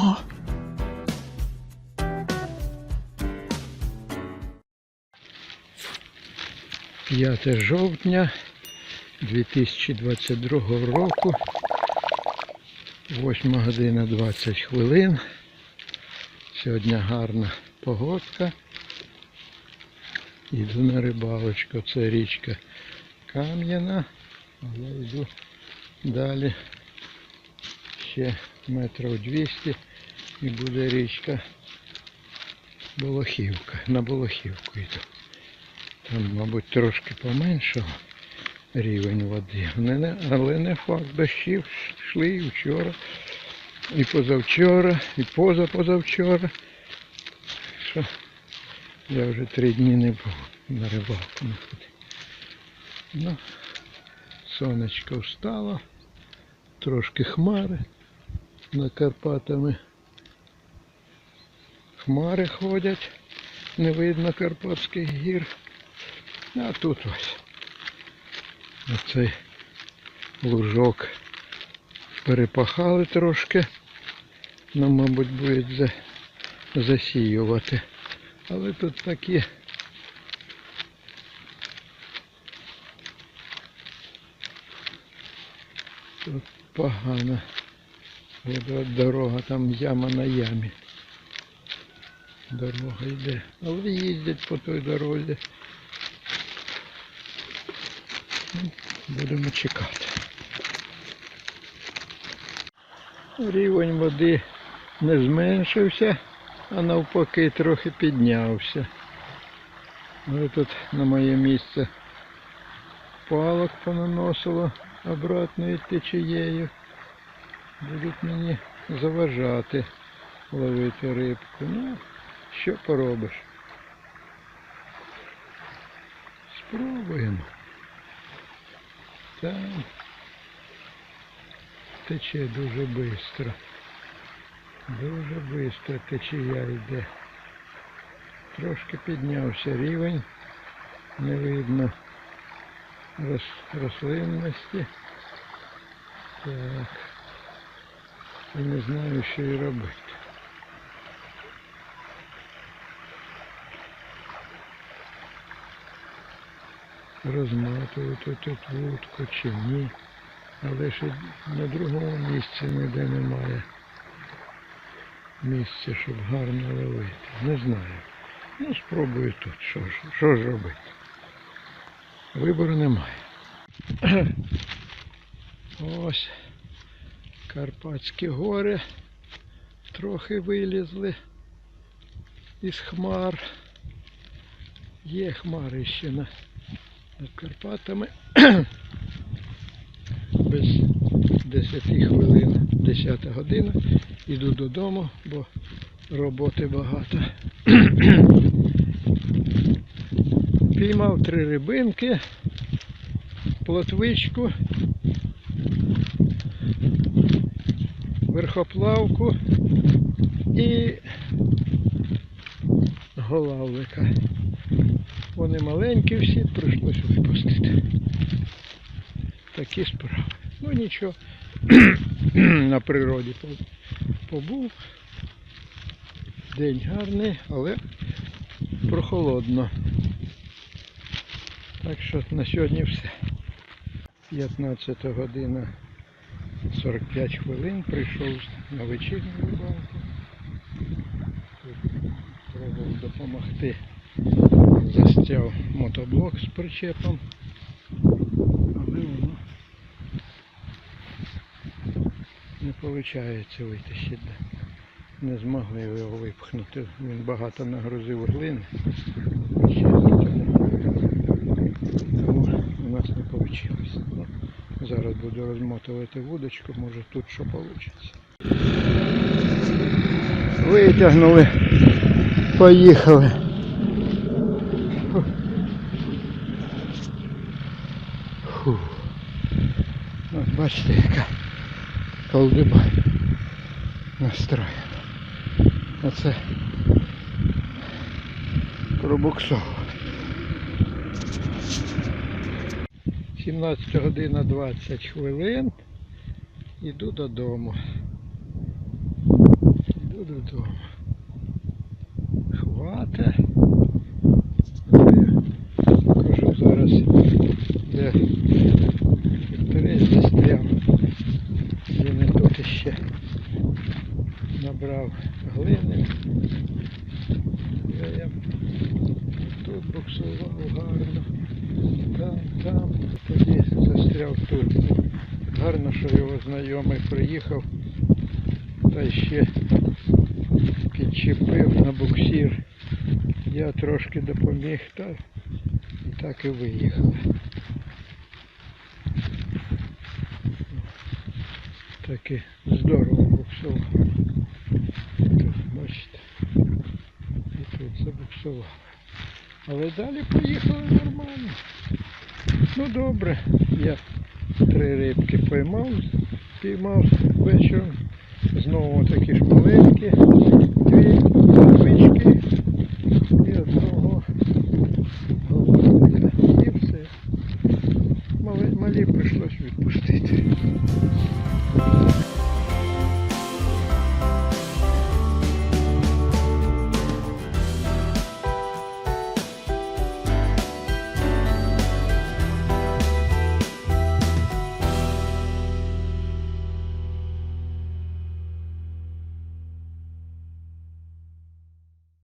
О! П'яте жовтня 2022 року. 8 година 20 хвилин. Сьогодні гарна погодка. Йду на рибалочку. Це річка Кам'яна. А я йду далі ще метрів 200 і буде річка Болохівка. На Болохівку йду. Там, мабуть, трошки поменшало рівень води. Але не факт дощів йшли і вчора, і позавчора, і позапозавчора. Що я вже три дні не був на рибалку не. Ну, сонечко встало, трошки хмари над Карпатами. Хмари ходять, не видно Карпатських гір. А тут ось оцей лужок перепахали трошки. Нам, мабуть, за... засіювати. Але тут такі тут погано. Дорога, там яма на ямі. Дорога йде. Але їздять по той дорозі. Будемо чекати. Рівень води не зменшився, а навпаки трохи піднявся. Ну тут на моє місце палок понаносило обратною течією. Будуть мені заважати ловити рибку. Ну, що поробиш? Спробуємо. Там тече дуже швидко. Дуже швидко течія йде. Трошки піднявся рівень. Не видно рос- рослинності. Так. І не знаю, що і робити. Розматувати тут вудку чи ні. Але і на другому місці ніде немає місця, щоб гарно ловити. Не знаю. Ну, спробую тут. Що ж, що ж робити? Вибору немає. Ось Карпатські гори трохи вилізли із хмар. Є хмари ще на, над Карпатами. Без 10 хвилин, 10 година. Іду додому, бо роботи багато. Піймав три рибинки, плотвичку, верхоплавку і голавлика. Вони маленькі всі, прийшлося випустити. Такі справи. Ну нічого, на природі по- побув. День гарний, але прохолодно. Так що на сьогодні все. 15 година 45 хвилин прийшов на вечірню рибалку. Пробував допомогти. Застяв мотоблок з причепом. Але воно не виходить витащити. Не змогли його випхнути. Він багато нагрузив глини. Тому у нас не вийшло. Ну, зараз буду розмотувати вудочку, може тут що вийде. Витягнули, поїхали. Бачите, яка колдиба настроєна. Оце пробуксовував. 17 година 20 хвилин. Іду додому. Іду додому. Хвата. Кажу зараз, де тракторець застряв. Він і тут іще набрав глини. Я, я тут буксував гарно. Там, там. Тоді застряв тут. Гарно, що його знайомий приїхав та ще підчепив на буксир. Я трошки допоміг та так і виїхав. Так і здорово буксував. Бачите, і тут забуксував. Але далі поїхали нормально. Ну добре, я Три рибки поймав, піймав вечором. Знову такі ж маленькі, дві рибички і одного головника. І все. Малі прийшлось відпустити.